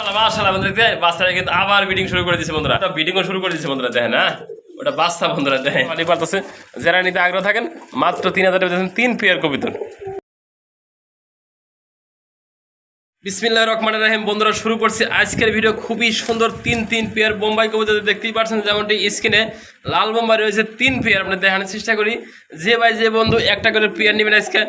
আবার শুরু করে বন্ধুরা। শুরু বন্ধুরা হ্যাঁ? বাচ্চা বন্ধুরা নিতে আগ্রহ থাকেন, মাত্র তিন হাজার টাকা তিন বন্ধুরা, শুরু করছি আজকের ভিডিও খুবই সুন্দর তিন তিন পেয়ার বোম্বাই কবিতা দেখতেই পাচ্ছেন যেমনটি স্ক্রিনে লাল বোম্বাই রয়েছে, তিন পেয়ার আপনি দেখানোর চেষ্টা করি। যে ভাই, যে বন্ধু, একটা করে পেয়ার নেবেন আজকে,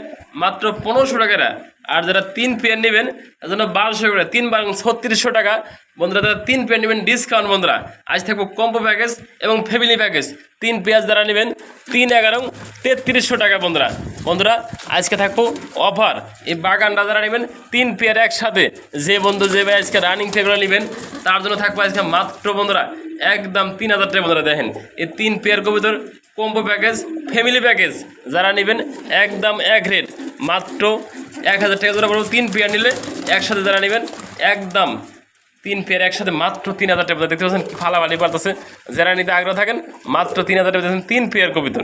মাত্র পনেরোশো টাকারা আর যারা তিন পেয়ার নেবেন, তার জন্য বারোশো করে, তিন বার ছত্রিশশো টাকা। বন্ধুরা, যারা তিন পেয়ার নেবেন ডিসকাউন্ট বন্ধুরা, আজ থাকব কম্পো প্যাকেজ এবং ফ্যামিলি প্যাকেজ তিন পেঁয়াজ যারা নেবেন, তিন এগারো তেত্রিশশো টাকা বন্ধুরা। বন্ধুরা, আজকে থাকব অফার এই বাগানটা যারা নেবেন, তিন পেয়ার একসাথে। যে বন্ধু, যে ভাই আজকে রানিং পেয়ারগুলো নেবেন, তার জন্য থাকব আজকে মাত্র বন্ধুরা, একদম তিন হাজার টাকা বন্ধুরা, দেখেন। এই তিন পেয়ার কবিতর কম্বো প্যাকেজ ফ্যামিলি প্যাকেজ যারা নেবেন একদম এক রেট মাত্র এক হাজার টাকা ধরে বলব তিন পেয়ার নিলে একসাথে যারা নেবেন একদম তিন পেয়ার একসাথে মাত্র তিন হাজার টাকা দেখতে পাচ্ছেন, কি ফালাফালি পারতেছে। যারা নিতে আগ্রহ থাকেন, মাত্র তিন হাজার টাকা তিন পেয়ার কবিতর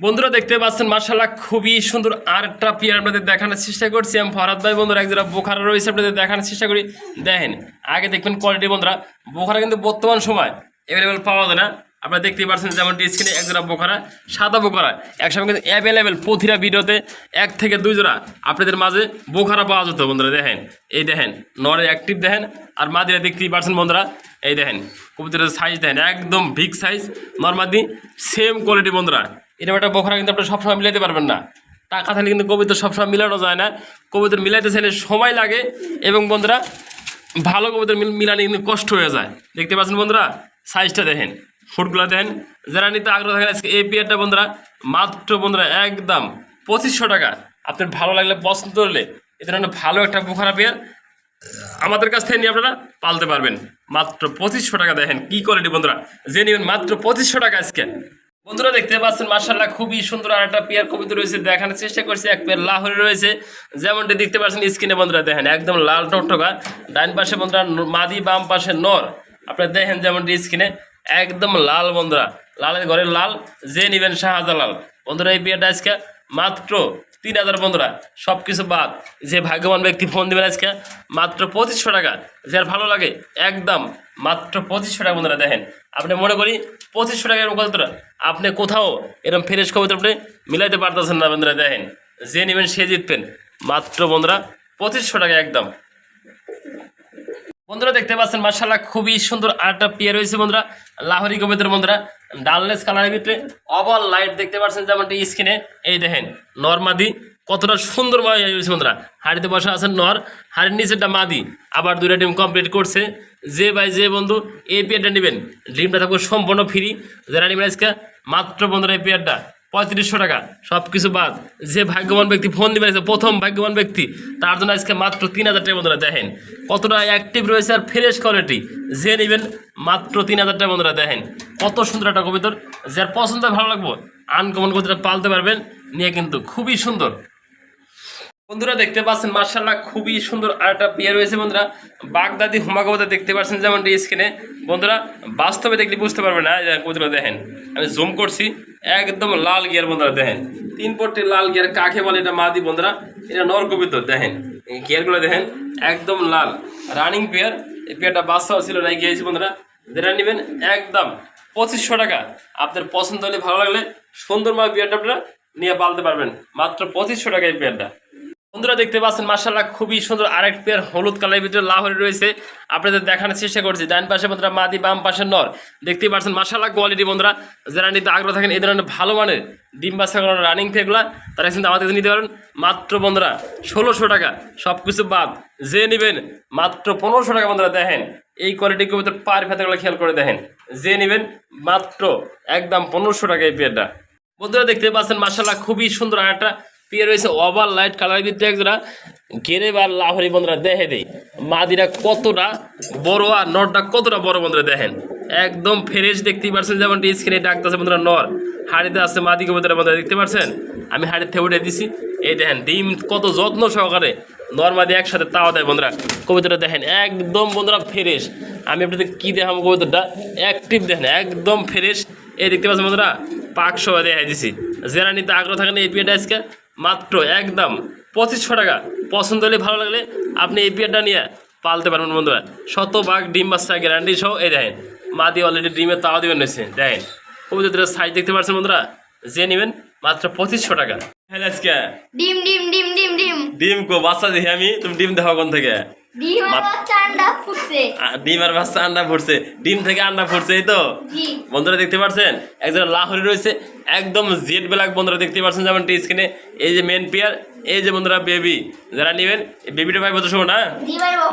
বন্ধুরা দেখতে পাচ্ছেন মার্শাল্লাহ খুবই সুন্দর আর একটা পেয়ার আপনাদের দেখানোর চেষ্টা করছি। আমি ফরাদ ভাই, বন্ধুরা, এক যারা বোখারা রয়েছে, আপনাদের দেখানোর চেষ্টা করি। দেখেন, আগে দেখবেন কোয়ালিটি বন্ধুরা, বোখারা কিন্তু বর্তমান সময় অ্যাভেলেবেল পাওয়া যায় না। আপনারা দেখতেই পাচ্ছেন যেমন স্ক্রিনে এক জোড়া বোখারা, সাদা বোখারা। একসঙ্গে কিন্তু অ্যাভেলেবেল প্রতিটা ভিডিওতে এক থেকে দুই জোড়া আপনাদের মাঝে বোখারা পাওয়া যেত বন্ধুরা, দেখেন। এই দেখেন, নরে অ্যাক্টিভ দেখেন, আর মাদিরা দেখতেই পাচ্ছেন বন্ধুরা, এই দেখেন, কবুতরের সাইজ দেখেন, একদম বিগ সাইজ নর্মাদি সেম কোয়ালিটি বন্ধুরা। এটা একটা বোখারা কিন্তু আপনারা সবসময় মিলাইতে পারবেন না। টাকা থাকলে কিন্তু কবিতর সবসময় মিলানো যায় না। কবিতর মিলাইতে চাইলে সময় লাগে এবং বন্ধুরা, ভালো কবিতর মিল- মিলানি কিন্তু কষ্ট হয়ে যায়। দেখতে পাচ্ছেন বন্ধুরা সাইজটা দেখেন। ফুটগুলো দেখেন যারা নিতে আগ্রহ থাকেন আজকে এই পেয়ারটা বন্ধুরা, মাত্র বন্ধুরা একদম পঁচিশশো টাকা। আপনার ভালো লাগলে, পছন্দ করলে এ ধরনের ভালো একটা বোখারা পেয়ার আমাদের কাছ থেকে নিয়ে আপনারা পালতে পারবেন। মাত্র পঁচিশশো টাকা দেখেন কি কোয়ালিটি বন্ধুরা। যে নেবেন মাত্র পঁচিশশো টাকা আজকে। বন্ধুরা দেখতে পাচ্ছেন মার্শাল্লাহ খুবই সুন্দর আর একটা পেয়ার কবিতা রয়েছে, দেখানোর চেষ্টা করছি। এক পেয়ার লাহোরে রয়েছে, যেমনটি দেখতে পাচ্ছেন স্ক্রিনে বন্ধুরা দেখেন, একদম লাল টকটকা ডাইন পাশে বন্ধুরা মাদি, বাম পাশে নর। আপনারা দেখেন যেমনটি স্ক্রিনে একদম লাল বন্ধুরা। লালের ঘরের লাল, যে নেবেন শাহজালাল। বন্ধুরা, এই বিয়েটা আজকে মাত্র তিন হাজার বন্ধুরা। সব কিছু বাদ, যে ভাগ্যবান ব্যক্তি ফোন দেবেন আজকে, মাত্র পঁচিশশো টাকা। যার ভালো লাগে, একদম মাত্র পঁচিশশো টাকা বন্ধুরা, দেখেন। আপনি মনে করি পঁচিশশো টাকা এরকম কবুতর আপনি কোথাও এরকম ফ্রেশ কবিতা আপনি মিলাইতে পারতেছেন না বন্ধুরা, দেখেন। যে নেবেন সে জিতবেন। মাত্র বন্ধুরা, পঁচিশশো টাকা একদম। বন্ধুরা, দেখতে পাচ্ছেন মার্শাল্লাহ খুবই সুন্দর আরেকটা পেয়ে রয়েছে বন্ধুরা, লাহরি কবিতার বন্ধুরা, ডাললেস কালারের ভিতরে অবল লাইট দেখতে পাচ্ছেন যেমনটি স্ক্রিনে। এই দেখেন নর্মাদি কতটা সুন্দর রয়েছে বন্ধুরা। হাড়িতে বসা আছেন নর, হাড়ির নিচেরটা মাদি, আবার দুইটা ডিম কমপ্লিট করছে। যে ভাই, যে বন্ধু, এই পেয়ারটা নেবেন। ডিমটা থাকবে সম্পূর্ণ ফ্রি যারা নেবেন আজকে, মাত্র বন্ধুরা, এই পেয়ারটা পঁয়ত্রিশশো টাকা। সব কিছু বাদ। যে ভাগ্যবান ব্যক্তি ফোন দিবেন প্রথম ভাগ্যবান ব্যক্তি। তার জন্য আজকে মাত্র তিন হাজার টাকা বন্ধুরা, দেখেন। কতটা অ্যাক্টিভ রয়েছে আর ফ্রেশ কোয়ালিটি যে নেবেন মাত্র তিন হাজার টাকা বন্ধুরা, দেখেন। কত সুন্দর একটা কবিতর। যার পছন্দ ভালো লাগবো আনকমন কবিতা পালতে পারবেন। নিয়ে কিন্তু খুবই সুন্দর। বন্ধুরা দেখতে পাচ্ছেন মার্শাল্লাহ খুবই সুন্দর আর একটা পেয়ে রয়েছে বন্ধুরা। বাগদাদি হুমা কবিতা দেখতে পাচ্ছেন যেমন স্ক্রিনে বন্ধুরা, বাস্তবে দেখলে বুঝতে পারবে না কবিতা দেখেন, আমি জুম করছি, একদম লাল গিয়ার বন্ধুরা দেখেন। তিন পট্টি লাল গিয়ার কাকে বলে এটা মাদি বন্ধুরা? এটা নর কবিতর দেখেন গিয়ারগুলো দেখেন, একদম লাল। রানিং পেয়ার এই পেয়ারটা বাচ্চাও ছিল না গিয়েছি বন্ধুরা। যেটা নেবেন একদম পঁচিশশো টাকা। আপনার পছন্দ হলে, ভালো লাগলে সুন্দর মাল পেয়ারটা আপনারা নিয়ে পালতে পারবেন। মাত্র পঁচিশশো টাকা এই পেয়ারটা বন্ধুরা দেখতে পাচ্ছেন মার্শাল্লাহ খুবই সুন্দর আরেক পেয়ার হলুদ কালারের ভিতরে লাহরে রয়েছে। আপনাদের দেখানোর চেষ্টা করছি, ডান পাশে বন্ধুরা মাদি, বাম পাশে নর। দেখতেই পাচ্ছেন মার্শাল্লাহ কোয়ালিটি বন্ধুরা। যারা নিতে আগ্রহ থাকেন, এই ধরনের ভালো মানের ডিম করানো রানিং পেগুলা তারা কিন্তু আমাদের নিতে পারেন। মাত্র বন্ধুরা ষোলোশো টাকা সব কিছু বাদ। যে নেবেন, মাত্র পনেরোশো টাকা বন্ধুরা দেখেন। এই কোয়ালিটি পার ফেতাগুলো খেয়াল করে দেখেন। যে নেবেন, মাত্র একদম পনেরোশো টাকা এই পেয়ারটা। বন্ধুরা দেখতে পাচ্ছেন মার্শাল্লাহ খুবই সুন্দর একটা পেয়ে রয়েছে ওভার লাইট কালারের ভিতরে একজোড়া। গেরে বা লাহরি বন্ধুরা দেখে দেই। মাদিরা কতটা বড় আর নরটা কতটা বড় বন্ধুরা দেখেন। একদম ফ্রেশ দেখতেই পাচ্ছেন যেমন স্ক্রিনে ডাকতেছে বন্ধুরা নর। হাড়িতে আছে মাদি কবুতরা বন্ধুরা দেখতে পাচ্ছেন আমি হাড়ির থেকে উঠে দিছি। এই দেখেন, ডিম কত যত্ন সহকারে নর্মাদি একসাথে তাওয়া দেয় বন্ধুরা। কবিতাটা দেখেন, একদম বন্ধুরা ফ্রেশ আমি আপনাদের কী দেখাবো কবিতাটা অ্যাক্টিভ দেখেন, একদম ফ্রেশ এই দেখতে পাচ্ছেন বন্ধুরা পাক দেখাই দিছি। যারা নিতে আগ্রহ থাকেন এই পিয়াটা আজকে মাত্র একদম পঁচিশশো টাকা। পছন্দ হলে ভালো লাগলে আপনি এই পিয়াটা নিয়ে পালতে পারবেন বন্ধুরা। শত শতভাগ ডিম বাচ্চা গ্যারান্টি সহ এই দেখেন মা মাদি অলরেডি ডিমের তাওয়া দিবেন নিচ্ছে দেখেন কবুতরের সাইজ দেখতে পাচ্ছেন বন্ধুরা? যে নেবেন মাত্র পঁচিশশো টাকা। হ্যাঁ আজকে ডিম ডিম ডিম ডিম ডিম। ডিম কো বাচ্চা দেখি আমি তুমি ডিম দেখো কোন থেকে? ডিম আর বাচ্চা আন্ডা ফুটছে। ডিম আর বাচ্চা আন্ডা ফুটছে। ডিম থেকে আন্ডা ফুটছে এই তো? বন্ধুরা দেখতে পাচ্ছেন একজন লাহরি রয়েছে একদম জেড ব্ল্যাক বন্ধুরা দেখতে পাচ্ছেন যেমন টি স্ক্রিনে এই যে মেন পেয়ার এই যে বন্ধুরা বেবি যারা নেবেন এই বেবিটা পাইবো তো সময় না?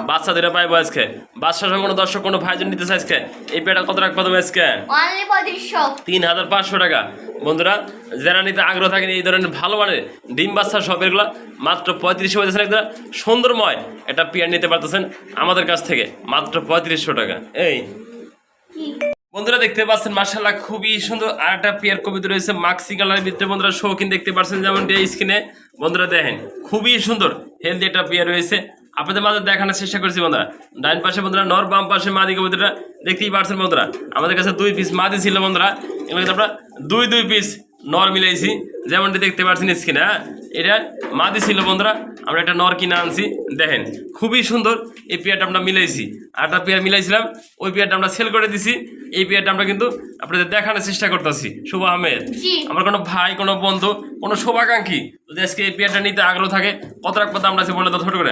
বাচ্চা দুটো পাইবো আজকে। বাচ্চা সহ কোনো দর্শক কোনো ভাইজন নিতে চাই আজকে। এই পেয়ারটা কত রাখব তুমি আজকে? তিন হাজার পাঁচশো টাকা। বন্ধুরা যারা নিতে আগ্রহ থাকেন এই ধরনের ভালো মানের ডিম বাচ্চা সব এগুলো মাত্র পঁয়ত্রিশশো পাইতেছেন একটা সুন্দরময় একটা পেয়ার নিতে পারতেছেন আমাদের কাছ থেকে মাত্র পঁয়ত্রিশশো টাকা। এই। বন্ধুরা দেখতে পাচ্ছেন মার্শাল্লাহ খুবই সুন্দর আর একটা পেয়ার কবিতা রয়েছে, মাক্সি কালারের ভিতরে বন্ধুরা শৌখিন দেখতে পাচ্ছেন যেমন এই স্ক্রিনে। বন্ধুরা দেখেন, খুবই সুন্দর হেলদি একটা পেয়ার রয়েছে। আপনাদের মাঝে দেখানোর চেষ্টা করছি বন্ধুরা। ডাইন পাশে বন্ধুরা নর, বাম পাশে মাদি কবিতাটা দেখতেই পাচ্ছেন বন্ধুরা। আমাদের কাছে দুই পিস মাদি ছিল বন্ধুরা। এগুলো কিন্তু আমরা দুই দুই পিস নর মিলাইছি যেমনটি দেখতে পাচ্ছেন স্ক্রিনে হ্যাঁ এটা মাদি ছিল বন্ধুরা আমরা একটা নর কিনে আনছি দেখেন খুবই সুন্দর এই পেয়ারটা আমরা মিলাইছি। আরটা পেয়ার মিলাইছিলাম ওই পেয়ারটা আমরা সেল করে দিছি এই পেয়ারটা আমরা কিন্তু আপনাদের দেখানোর চেষ্টা করতেছি শুভ আহমেদ। আমার কোনো ভাই কোনো বন্ধু কোনো শুভাকাঙ্ক্ষী যদি আজকে এই পেয়ারটা নিতে আগ্রহ থাকে কত রাখব দাম আছে বলে তো ছোট করে।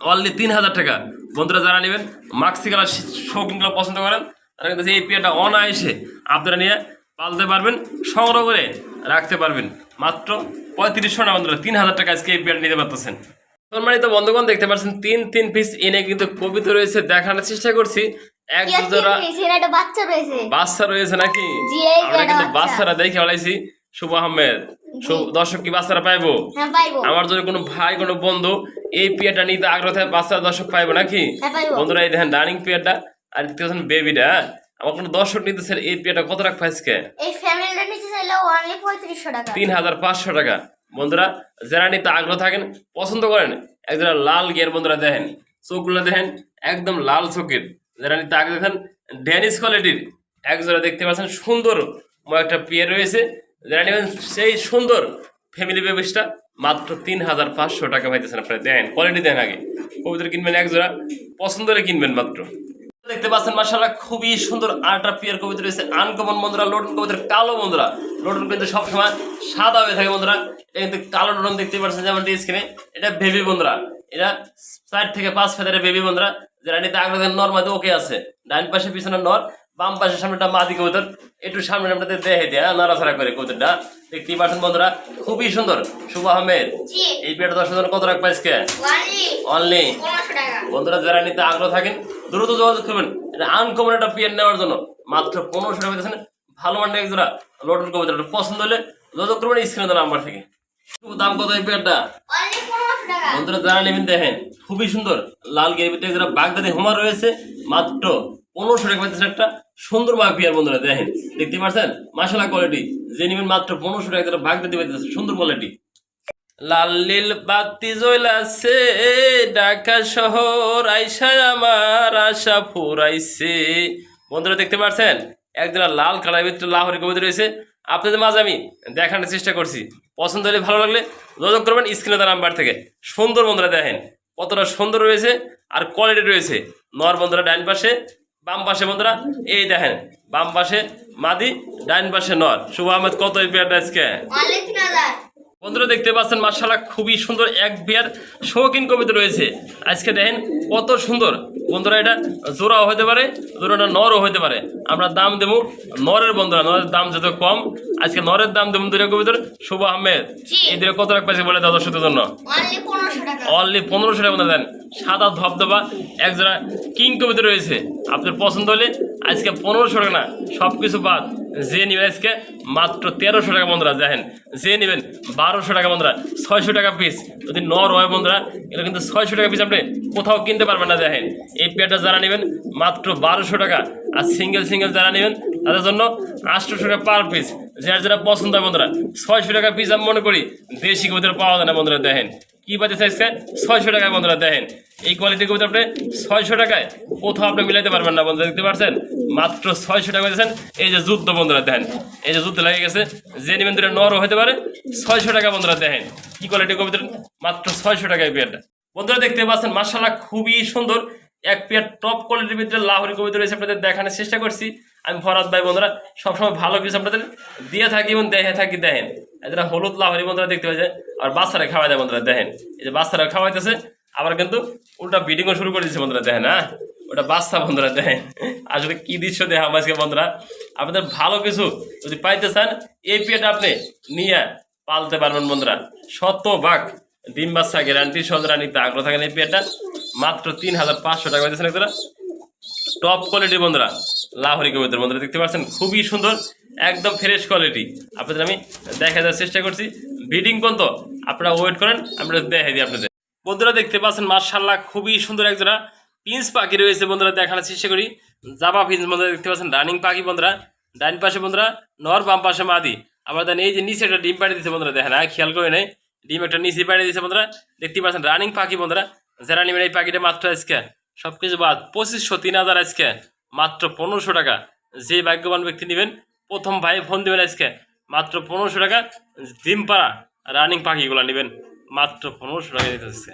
অনলি তিন হাজার টাকা। বন্ধুরা যারা নেবেন মাক্সি কালার শৌখিনগুলো পছন্দ করেন তারা কিন্তু এই পেয়ারটা অনায়াসে আপনারা নিয়ে পালতে পারবেন সংগ্রহ করে রাখতে পারবেন। মাত্র পঁয়ত্রিশশো না বন্ধুরা তিন হাজার টাকা আজকে এই পেয়ার নিতে পারতেছেন। সম্মানিত বন্ধুগণ দেখতে পাচ্ছেন তিন তিন পিস এনে কিন্তু কবিতা রয়েছে দেখানোর চেষ্টা করছি। এক দুজোড়া বাচ্চা রয়েছে। বাচ্চা রয়েছে নাকি? আমরা কিন্তু বাচ্চারা দেখে ফেলাইছি শুভ আহমেদ। দর্শক কি বাচ্চারা পাইবো? হ্যাঁ আমার যদি কোনো ভাই কোনো বন্ধু এই নিতে আগ্রহ থাকে বাচ্চা দর্শক পাইবো নাকি? হ্যাঁ বন্ধুরা এই দেখেন আর দেখতেছেন বেবিটা আমার কোনো দর্শক নিতে স্যার এই পেয়ারটা কত রাখ পাইছে এই ফ্যামিলিটা নিতে চাইলে অনলি পঁয়ত্রিশশো টাকা। তিন হাজার পাঁচশো টাকা। বন্ধুরা যারা নিতে আগ্রহ থাকেন পছন্দ করেন একজোড়া লাল গিয়ার বন্ধুরা দেখেন চোখগুলো দেখেন একদম লাল চোখের। যারা নিতে আগ্রহ দেখেন ড্যানিশ কোয়ালিটির একজোড়া দেখতে পাচ্ছেন সুন্দর একটা পেয়ার রয়েছে। যারা নেবেন সেই সুন্দর ফ্যামিলি বেবিসটা মাত্র তিন হাজার পাঁচশো টাকা পাইতেছেন আপনারা। দেন কোয়ালিটি দেন আগে। কবিতর কিনবেন একজোড়া পছন্দ করে কিনবেন মাত্র। দেখতে পাচ্ছেন মাসাল্লাহ খুবই সুন্দর আর্টা পিয়ার কবিতা রয়েছে আনকমন বন্ধুরা লোটন কবিতার কালো বন্ধুরা। লোটন কিন্তু সবসময় সাদা হয়ে থাকে বন্ধুরা। এটা কিন্তু কালো লোটন দেখতে পাচ্ছেন যেমন স্ক্রিনে এটা বেবি বন্ধুরা। এটা চার থেকে পাঁচ ফেদারের বেবি বন্ধুরা। যারা নিতে আগ্রহ নর মাঝে ওকে আছে। ডান পাশে পিছনে নর। বাম পাশে সামনেটা মাদি কবুতর একটু সামনে আপনাদের দেখে দেয়া নাড়াছাড়া করে কবুতরটা। দেখতেই পাচ্ছেন বন্ধুরা খুবই সুন্দর শুভ আহমেদ। এই পেয়ারটা দশ হাজার কত রাখ পাইছে অনলি বন্ধুরা যারা নিতে আগ্রহ থাকেন দ্রুত যোগাযোগ করবেন। এটা আনকমন একটা পিয়ার নেওয়ার জন্য। মাত্র পনেরোশো টাকা দিয়েছেন ভালো মানের এক জোড়া লোটন কবিতা পছন্দ হলে যোগাযোগ করবেন স্ক্রিনে নাম্বার থেকে। দাম কত এই পেয়ারটা? বন্ধুরা যারা নেবেন দেখেন খুবই সুন্দর। লাল যারা বাগদাদি হোমার রয়েছে। মাত্র পনেরোশো টাকা পাইতেছেন একটা সুন্দর বাঘ পিয়ার বন্ধুরা, দেখেন, দেখতে পাচ্ছেন মাসালা কোয়ালিটি যে নেবেন মাত্র পনেরোশো টাকা যারা বাগদাদি পাইতেছে সুন্দর কোয়ালিটি লাল লীল বাতি জ্বলাছে ঢাকা শহর আইসা আমার আশা ফুরাইছে। বন্ধুরা, দেখতে পাচ্ছেন একজোড়া লাল কালার ভিতরে লাহোরি কবিতা রয়েছে। আপনাদের মাঝে আমি দেখানোর চেষ্টা করছি। পছন্দ হলে ভালো লাগলে যোগাযোগ করবেন স্ক্রিনে তার নাম্বার থেকে। সুন্দর বন্ধুরা, দেখেন, কতটা সুন্দর রয়েছে আর কোয়ালিটি রয়েছে। নর বন্ধুরা ডাইন পাশে বাম পাশে বন্ধুরা এই দেখেন বাম পাশে মাদি ডাইন পাশে নর। শুভ আহমেদ কত এই পেয়ারটা আজকে? বন্ধুরা দেখতে পাচ্ছেন মার্শাল্লাহ খুবই সুন্দর এক বিয়ার শৌখিন কবিতা রয়েছে। আজকে দেখেন কত সুন্দর। বন্ধুরা এটা জোড়াও হতে পারে জোড়াটা নরও হতে পারে। আমরা দাম দেবো নরের বন্ধুরা নরের দাম যত কম আজকে নরের দাম দেবো দুটো কবিতার। শুভ আহমেদ। এই দুটো কত রাখ পাইছে বলে দাদা জন্য? অনলি পনেরোশো টাকা দেন। সাদা ধবধবা এক জোড়া কিং কবিতা রয়েছে। আপনার পছন্দ হলে আজকে পনেরোশো টাকা না সব কিছু বাদ। যে নেবেন আজকে মাত্র তেরোশো টাকা বন্ধুরা, দেখেন। যে নেবেন বারোশো টাকা বন্ধুরা, ছয়শো টাকা পিস যদি নর হয় বন্ধুরা এটা কিন্তু ছয়শো টাকা পিস আপনি কোথাও কিনতে পারবেন না, দেখেন। এই পেয়ারটা যারা নেবেন, মাত্র বারোশো টাকা। আর সিঙ্গেল সিঙ্গেল যারা নেবেন, তাদের জন্য আটশোশো টাকা পার পিস যার যারা পছন্দ হয় বন্ধুরা, ছয়শো টাকা পিস আমি মনে করি দেশি কবিতার পাওয়া যায় না বন্ধুরা, দেখেন। কি বাজে সাইজকে ছয়শো টাকায় বন্ধুরা, দেখেন। এই কোয়ালিটির কবিতা আপনি ছয়শো টাকায় কোথাও আপনি মিলাইতে পারবেন না বন্ধুরা, দেখতে পাচ্ছেন? মাত্র ছয়শো টাকা দিয়েছেন। এই যে যুদ্ধ বন্ধুরা, দেখেন। এই যে যুদ্ধ লেগে গেছে। যে নিবেন দুটো নরও হতে পারে। ছয়শো টাকা বন্ধুরা, দেখেন। কি কোয়ালিটির কবিতা মাত্র ছয়শো টাকায় পেয়ারটা। বন্ধুরা, দেখতে পাচ্ছেন মার্শাল্লাহ খুবই সুন্দর। এক পেয়ার টপ কোয়ালিটির ভিতরে লাহোরি কবিতা রয়েছে, আপনাদের দেখানোর চেষ্টা করছি। আমি ফরাদ ভাই, বন্ধুরা, সবসময় ভালো কিছু আপনাদের দিয়ে থাকি এবং দেখে থাকি, দেখেন। এরা হলুদ লাহোরি বন্ধুরা দেখতে পাচ্ছে আর বাচ্চারা খাওয়াই দেয় বন্ধুরা, দেখেন। এই যে বাচ্চারা খাওয়াইতেছে, আবার কিন্তু উল্টা বিডিংও শুরু করে দিচ্ছে বন্ধুরা, দেখেন হ্যাঁ? ওটা বাচ্চা বন্ধুরা, দেখেন। আসলে কি দৃশ্য দেখে আজকে বন্ধুরা? আপনাদের ভালো কিছু যদি পাইতে চান, এই পেয়ারটা আপনি নিয়ে পালতে পারবেন বন্ধুরা। শত বাঘ ডিম বাচ্চা গ্যারান্টি সজরা নিতে আগ্রহ থাকেন এই পেয়ারটা মাত্র তিন হাজার পাঁচশো টাকা পাইতেছেন টপ কোয়ালিটি বন্ধুরা, লাহোরি কবিতার বন্ধুরা, দেখতে পাচ্ছেন, খুবই সুন্দর, একদম ফ্রেশ কোয়ালিটি আপনাদের আমি দেখা দেওয়ার চেষ্টা করছি। ব্রিডিং পর্যন্ত আপনারা ওয়েট করেন, আমরা দেখাই দিই আপনাদের। বন্ধুরা, দেখতে পাচ্ছেন মার্শাল্লাহ খুবই সুন্দর একজোড়া পিন্স পাখি রয়েছে বন্ধুরা, দেখানোর চেষ্টা করি। জাবা পিন্স বন্ধুরা, দেখতে পাচ্ছেন রানিং পাখি বন্ধুরা ডাইন পাশে বন্ধুরা, নর বাম পাশে মাদি। আবার দেন এই যে নিচে একটা ডিম পাড়ি দিচ্ছে বন্ধুরা, দেখেন, আর খেয়াল করে নেই, ডিম একটা নিচে পাড়ি দিচ্ছে বন্ধুরা, দেখতে পাচ্ছেন রানিং পাখি বন্ধুরা, যারা নেবেন এই পাখিটা মাত্র আজকে। সব কিছু বাদ, পঁচিশশো, তিন হাজার আজকে, মাত্র পনেরোশো টাকা। যে ভাগ্যবান ব্যক্তি নেবেন, প্রথম ভাই ফোন দেবেন আজকে, মাত্র পনেরোশো টাকা ডিম পাড়া রানিং পাখিগুলো নেবেন, মাত্র পনেরোশো টাকা হচ্ছে।